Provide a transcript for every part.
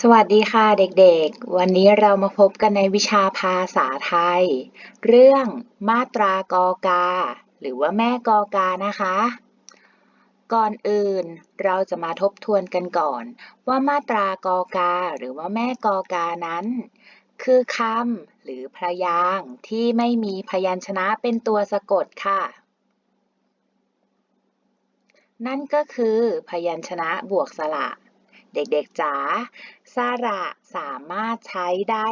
สวัสดีค่ะเด็กๆ วันนี้เรามาพบกันในวิชาภาษาไทย เรื่องมาตรากอกา หรือว่าแม่กอกานะคะ ก่อนอื่นเราจะมาทบทวนกันก่อน ว่ามาตรากอกา หรือว่าแม่กอกานั้น คือคำหรือพยางค์ที่ไม่มีพยัญชนะเป็นตัวสะกดค่ะ นั่นก็คือพยัญชนะบวกสระ เด็กๆจ๋าสระสามารถใช้ได้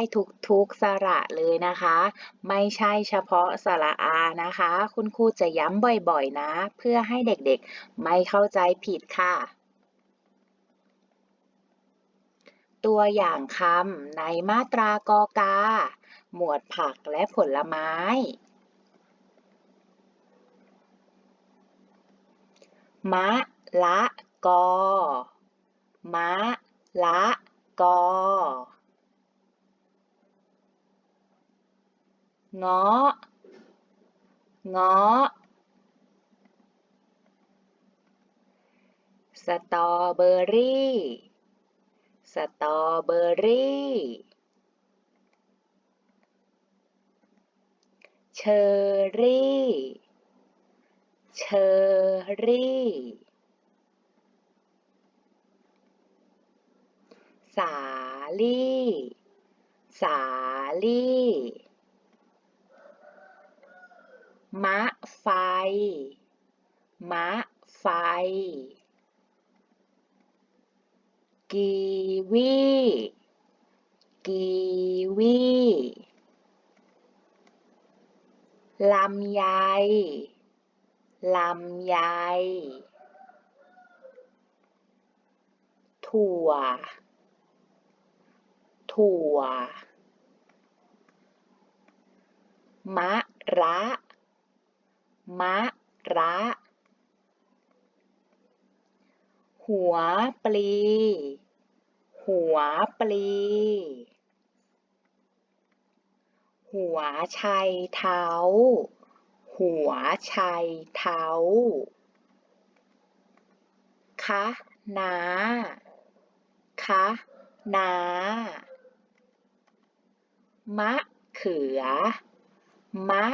ทุกๆสระเลยนะคะ ไม่ใช่เฉพาะสระอานะคะ คุณครูจะย้ำบ่อยๆนะ เพื่อให้เด็กๆไม่เข้าใจผิดค่ะ ตัวอย่างคำในมาตรากอกา หมวดผักและผลไม้มะละกอ มะละ กอเงาะเงาะสตรอเบอรี่ สตรอเบอรี่ เชอรี่ เชอร์ สาลี่ สาลี่ มะไฟ มะไฟ กีวี กีวีลำไย ลำไย ถั่ว ถั่ว มะระ มะระ หัวปลี หัวปลี หัวไชเท้า หัวไชเท้าคะนาคะนา มะเขือ มะ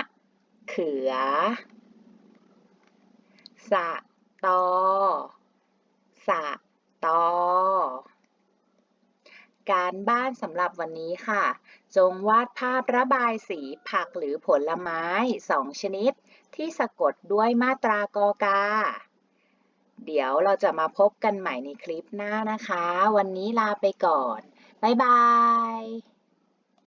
เขือ สะตอ สะตอ การบ้านสำหรับวันนี้ค่ะ จงวาดภาพระบายสีผักหรือผลไม้สองชนิด ที่สะกดด้วยมาตรากอกา เดี๋ยวเราจะมาพบกันใหม่ในคลิปหน้านะคะ วันนี้ลาไปก่อน บ๊ายบาย